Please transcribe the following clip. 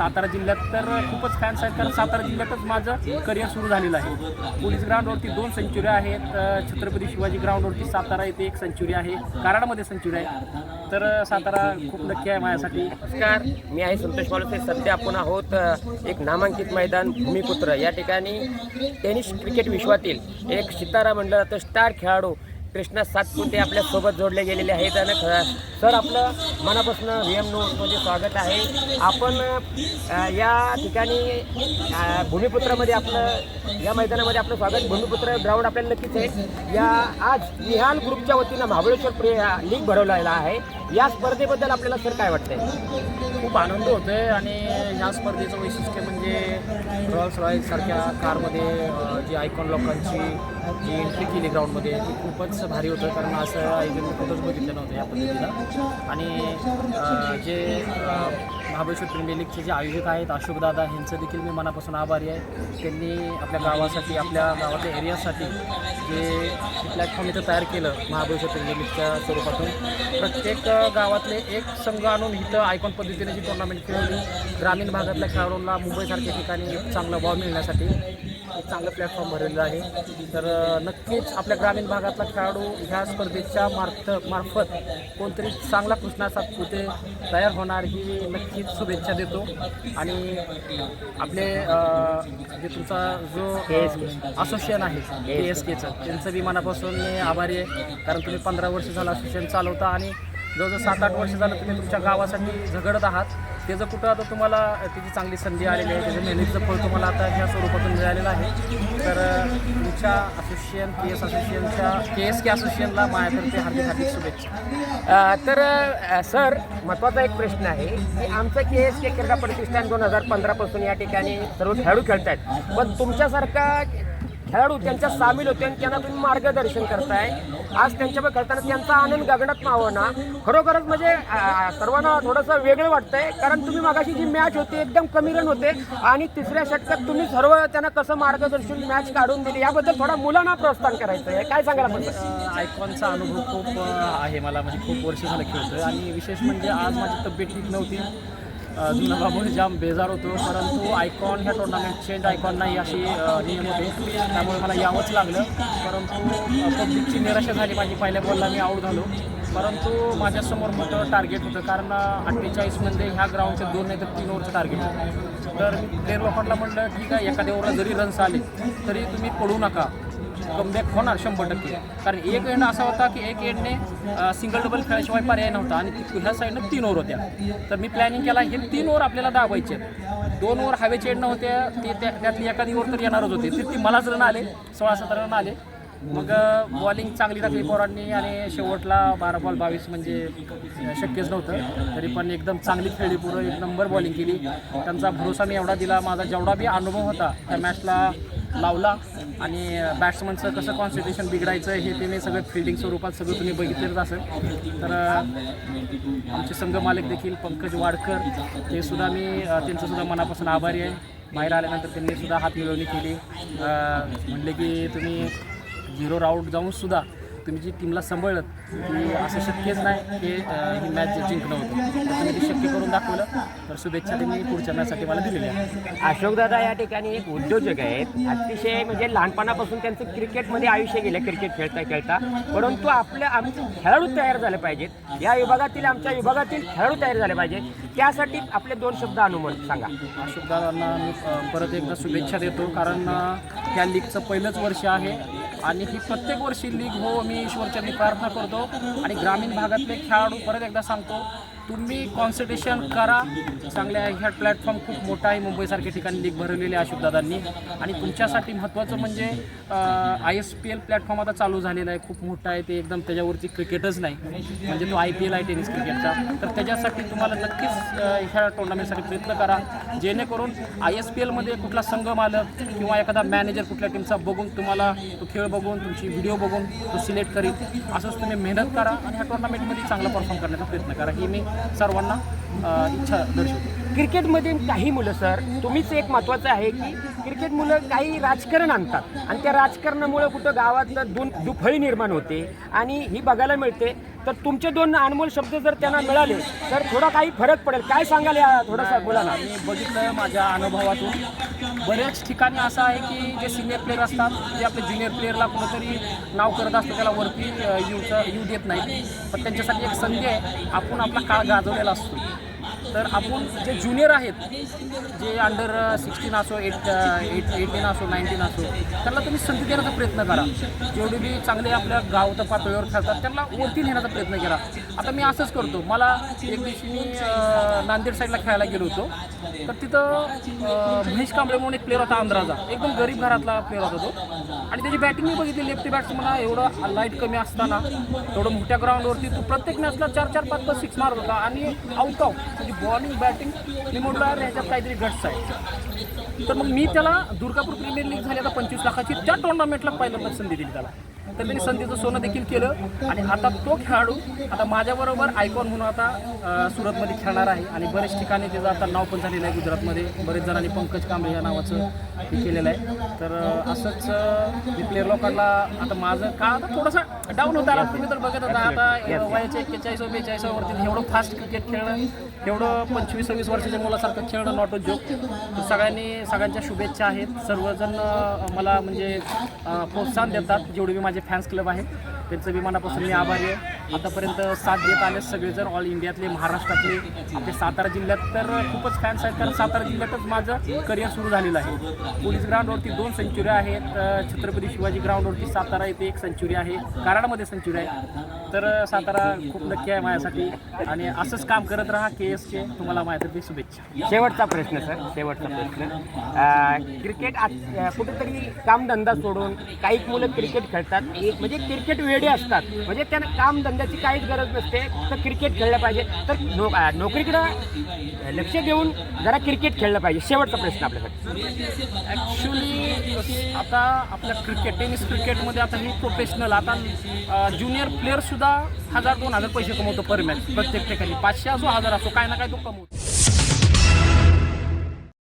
सातारा जिल्ह्यात तर खूपच फॅन्स आहेत. कारण सातारा जिल्ह्यातच माझं करिअर सुरू झालेलं आहे. पोलीस ग्राउंडवरती दोन सेंच्युरी आहेत. छत्रपती शिवाजी ग्राउंडवरती सातारा येथे एक सेंचुरी आहे. कराडमध्ये सेंचुरी आहे. तर सातारा खूप नक्की आहे माझ्यासाठी. नमस्कार. मी आहे संतोष मालुसे सध्या आपण आहोत एक नामांकित मैदान भूमिपुत्र. या ठिकाणी टेनिस क्रिकेट विश्वातील एक सितारा म्हणलं तर स्टार खेळाडू कृष्णा सातपुते आपल्यासोबत जोडले गेलेले आहेत आणि ख- सर आपलं मनापासून व्ही एम न्यूजमध्ये स्वागत आहे. आपण या ठिकाणी भूमिपुत्रामध्ये आपलं या मैदानामध्ये आपलं स्वागत. भूमिपुत्र ग्राउंड आपल्याला नक्कीच आहे. या आज निहाल ग्रुपच्या वतीनं महाबळेश्वर प्रिय लीग भरवलेला आहे. या स्पर्धेबद्दल आपल्याला सर काय वाटतंय? खूप आनंद होतो आहे आणि ह्या स्पर्धेचं वैशिष्ट्य म्हणजे रॉल्स रॉयल्स सारख्या कारमध्ये जी आयकॉन लोकांची जी एंट्री केली ग्राउंडमध्ये ती खूपच भारी होतं कारण असं आयोजन मी कुठंच बघितलं नव्हतं या पद्धतीनं. आणि जे महाबळेश्वर प्रीमियर लीगचे जे आयोजक आहेत अशोकदादा ह्यांचं देखील मी मनापासून आभारी आहे. त्यांनी आपल्या गावासाठी आपल्या गावाच्या एरियासाठी जे प्लॅटफॉर्म इथं तयार केलं महाबळेश्वर प्रीमियर लीगच्या स्वरूपातून प्रत्येक गावातले एक संघ आणून इथं आयकॉन पद्धतीने जी टुर्नामेंट खेळवली ग्रामीण भागातल्या खेळाडूंना मुंबईसारख्या ठिकाणी एक चांगला वाव मिळण्यासाठी चांगलं प्लॅटफॉर्म भरलेलं आहे. तर नक्कीच आपल्या ग्रामीण भागातला खेळाडू ह्या स्पर्धेच्या मार्फ मार्फत कोणतरी चांगला कृष्णाचा पुते तयार होणार ही नक्कीच शुभेच्छा देतो. आणि आपले जे तुमचा जो असोसिएशन आहे के एस केचं त्यांचं बी मनापासून मी आभारी आहे. कारण तुम्ही पंधरा वर्ष झालं असोसिएशन चालवता आणि जवळजवळ सात आठ वर्ष झालं तुम्ही तुमच्या गावासाठी झगडत आहात. त्याचं कुठं आता तुम्हाला त्याची चांगली संधी आलेली आहे त्याचं मेहनतीचं फळ तुम्हाला आता ह्या स्वरूपातून मिळालेलं आहे. तर तुमच्या असोसिएशन के एस असोसिएशनच्या के एस के असोसिएशनला माझ्यातर्फे हार्दिक हार्दिक शुभेच्छा. तर सर महत्त्वाचा एक प्रश्न आहे की आमचं के एस के क्रीडा प्रतिष्ठान दोन हजार पंधरापासून या ठिकाणी सर्व खेळाडू खेळत आहेत पण तुमच्यासारखा खेळाडू त्यांच्या सामील होते आणि त्यांना तुम्ही मार्गदर्शन करताय. आज त्यांच्यावर करताना त्यांचा आनंद गगनात मावना खरोखरच म्हणजे सर्वांना थोडंसं वेगळं वाटतंय. कारण तुम्ही मागाशी जी मॅच होती एकदम कमी रन होते. आणि तिसऱ्या षटकात तुम्ही सर्व त्यांना कसं मार्गदर्शन मॅच काढून दिली याबद्दल थोडा मुलांना प्रोत्साहन करायचं आहे काय सांगायला आपण? म्हणजे, आयकॉनचा अनुभव खूप आहे मला. म्हणजे खूप वर्ष झालं खेळतोय. आणि विशेष म्हणजे आज माझी तब्येत ठीक नव्हती. अ, जाम बेजार होतो परंतु आयकॉन ह्या टुर्नामेंट चेंज आयकॉन नाही अशी नियम होते. त्यामुळे मला यावंच लागलं. परंतु पब्लिकची निराशा झाली माझी. पहिल्या बॉलला मी आऊट झालो. परंतु माझ्यासमोर मोठं टार्गेट होतं. कारण अठ्ठेचाळीसमध्ये ह्या ग्राउंडचे दोन नाही तर तीन ओव्हरचं टार्गेट होतं. तर प्लेअर लोकांना म्हटलं ठीक आहे एखाद्या ओव्हरला जरी रन्स आले तरी तुम्ही पडू नका. कमबॅक होणार शंभर टक्के. कारण एक एंड असा होता की एक एंडने सिंगल डबल खेळाशिवाय पर्याय नव्हता आणि ती- ह्या साईडनं तीन ओव्हर होत्या. तर मी प्लॅनिंग केला हे तीन ओव्हर आपल्याला दाबायचे दोन ओव्हर हवेचे एंड नव्हत्या ते त्या- त्यातली एखादी ओव्हर तर येणारच होते. ते ती मलाच रन आले सोळा सतरा रन आले. मग बॉलिंग चांगली टाकली पोरांनी आणि शेवटला बारा बॉल बावीस म्हणजे शक्यच नव्हतं. तरी पण एकदम चांगली खेळली पुरं एक नंबर बॉलिंग केली. त्यांचा भरोसा मी एवढा दिला. माझा जेवढा बी अनुभव होता त्या मॅचला लावला आणि बॅट्समनचं कसं कॉन्सन्ट्रेशन बिघडायचं हे ते मी सगळं फिल्डिंग स्वरूपात सगळं तुम्ही बघितलेलंच असेल. तर आमचे संघ मालक देखील पंकज वाडकर ते सुद्धा मी त्यांचंसुद्धा मनापासून आभारी आहे. बाहेर आल्यानंतर त्यांनी सुद्धा हात मिळवणी केली म्हणले की तुम्ही झिरो राऊट जाऊन सुद्धा तुम्ही जी टीमला सांभाळलं की असं शक्यच नाही की ही मॅच जिंकणं होतं. तर तुम्ही ते शक्य करून दाखवलं. तर शुभेच्छा त्यांनी पुढच्या मॅचसाठी मला दिलेल्या आहेत. अशोकदादा या ठिकाणी एक उद्योजक आहेत. अतिशय म्हणजे लहानपणापासून त्यांचं क्रिकेटमध्ये आयुष्य गेलं क्रिकेट खेळता खेळता. परंतु आपल्या आमचे खेळाडू तयार झाले पाहिजेत. या विभागातील आमच्या विभागातील खेळाडू तयार झाले पाहिजेत. त्यासाठी आपले दोन शब्द अनुमान सांगा. अशोकदादांना मी अ, परत एकदा शुभेच्छा देतो. कारण अ, ह्या लीगचं पहिलंच वर्ष आहे. आणि ही प्रत्येक वर्षी लीग हो मी ईश्वरच्या मी प्रार्थना करतो. आणि ग्रामीण भागातले खेळाडू परत एकदा सांगतो तुम्ही कॉन्सन्ट्रेशन करा. चांगल्या ह्या प्लॅटफॉर्म खूप मोठा आहे. मुंबईसारख्या ठिकाणी लीग भरवलेली आहे अशोकदादांनी. आणि तुमच्यासाठी महत्त्वाचं म्हणजे I S P L platform आता चालू झालेला आहे. खूप मोठा आहे. ते एकदम त्याच्यावरती क्रिकेटच नाही. म्हणजे तो आय पी एल आहे टेनिस क्रिकेटचा तर त्याच्यासाठी तुम्हाला नक्कीच ह्या टोर्नामेंटसाठी प्रयत्न करा. जेणेकरून आय एस पी एलमध्ये कुठला संघ मालक किंवा एखादा मॅनेजर कुठल्या टीमचा बघून तुम्हाला तो खेळ बघून तुमची व्हिडिओ बघून तो सिलेक्ट करील. असंच तुम्ही मेहनत करा आणि ह्या टोर्नामेंटमध्ये चांगला परफॉर्म करण्याचा प्रयत्न करा. ही मी सर्वांना इच्छा दर्शवतो. क्रिकेटमध्ये काही मुलं सर तुम्हीच एक महत्त्वाचं आहे की क्रिकेट मुलं काही राजकारण आणतात. आणि त्या राजकारणामुळं कुठं गावातलं दोन दुफळी निर्माण होते आणि ही बघायला मिळते. तर तुमचे दोन अनमोल शब्द जर त्यांना मिळाले तर थोडा काही फरक पडेल. काय सांगाल या थोडंसं बोला ना मी बघितलं माझ्या अनुभवातून. बऱ्याच ठिकाणी असं आहे की जे सिनियर प्लेअर असतात ते आपले ज्युनियर प्लेअरला कुठंतरी नाव करत असतं त्याला वरती अ, येऊचं येऊ देत नाही पण त्यांच्यासाठी एक संधी आहे आपण आपला काळ गाजवलेला असतो. तर आपण जे ज्युनियर आहेत जे अंडर सिक्स्टीन असो एट एट एटीन असो नाईन्टीन असो त्यांना तुम्ही संधी देण्याचा प्रयत्न करा. जेवढे बी चांगले आपल्या गावच्या पातळीवर खेळतात त्यांना वरती नेण्याचा प्रयत्न करा. आता मी असंच करतो. मला एक दिवशी मी नांदेड साईडला खेळायला गेलो होतो. तर तिथं महेश कांबळे म्हणून एक प्लेअर होता आंध्राचा एकदम गरीब घरातला प्लेअर होता तो. आणि त्याची बॅटिंग मी बघितली. लेफ्टी म्हणा एवढं लाइट कमी असताना एवढं मोठ्या ग्राउंडवरती तो प्रत्येक मॅचला चार चार पाच पाच सिक्स मारत होता. आणि आउट ऑफ म्हणजे बॉलिंग बॅटिंग मी म्हटलं याच्यात ह्याच्यात काहीतरी घट्स आहे तर मग मी त्याला दुर्गापूर प्रीमियर लीग झाली आता पंचवीस लाखाची. त्या टुर्नामेंटला पहिल्यांदा संधी दिली त्याला. तर त्यांनी संधीचं सोनं देखील केलं आणि आता तो खेळाडू आता माझ्याबरोबर आयकॉन म्हणून आता सुरतमध्ये खेळणार आहे. आणि बरेच ठिकाणी त्याचं आता नाव पण झालेलं आहे गुजरातमध्ये. बरेच जणांनी पंकज कांबळे या नावाचं हे केलेलं आहे. तर असंच मी प्लेअर लोकांना आता माझं का आता थोडंसं डाऊन होत आला तुम्ही तर बघत होता. आता अं, वयाच्या एक्केचाळीस बेचाळीसावरती एवढं फास्ट क्रिकेट खेळणं एवढं पंचवीस सव्वीस वर्षाच्या मुलासारखं खेळणं नॉट अ जोक तर सगळ्यांनी सगळ्यांच्या शुभेच्छा आहेत. सर्वजण मला म्हणजे प्रोत्साहन देतात जेवढे मी माझे फॅन्स क्लब आहे त्यांचं विमानापासून मनापासून मी आभारी आहे. आतापर्यंत साथ देत आले सगळेजण ऑल इंडियातले महाराष्ट्रातले. आपले सातारा जिल्ह्यात तर खूपच फॅन्स आहेत. कारण सातारा जिल्ह्यातच माझं करिअर सुरू झालेलं आहे. पोलीस ग्राउंडवरती दोन सेंचुरी आहेत. छत्रपती शिवाजी ग्राउंडवरती सातारा येथे एक सेंचुरी आहे. कराडमध्ये सेंचुरी आहे. तर सातारा खूप नक्की आहे माझ्यासाठी. आणि असंच काम करत राहा के एसचे तुम्हाला माझ्यातर्फे शुभेच्छा. शेवटचा प्रश्न सर. शेवटचा प्रश्न. क्रिकेट कुठेतरी कामधंदा सोडून काही मुलं क्रिकेट खेळतात. एक म्हणजे क्रिकेट वेळ वेडे असतात. म्हणजे त्यांना कामधंद्याची काहीच गरज नसते. तर क्रिकेट खेळलं पाहिजे. तर नो नोकरीकडं लक्ष देऊन जरा क्रिकेट खेळलं पाहिजे. शेवटचा प्रश्न आपल्यासाठी ॲक्च्युली आता आपल्या क्रिकेट टेनिस क्रिकेटमध्ये आता ही प्रोफेशनल आता ज्युनियर प्लेअरसुद्धा हजार दोन हजार पैसे कमवतो पर मॅच प्रत्येक ठिकाणी. पाचशे असो हजार असो काय ना काय तो कमवतो.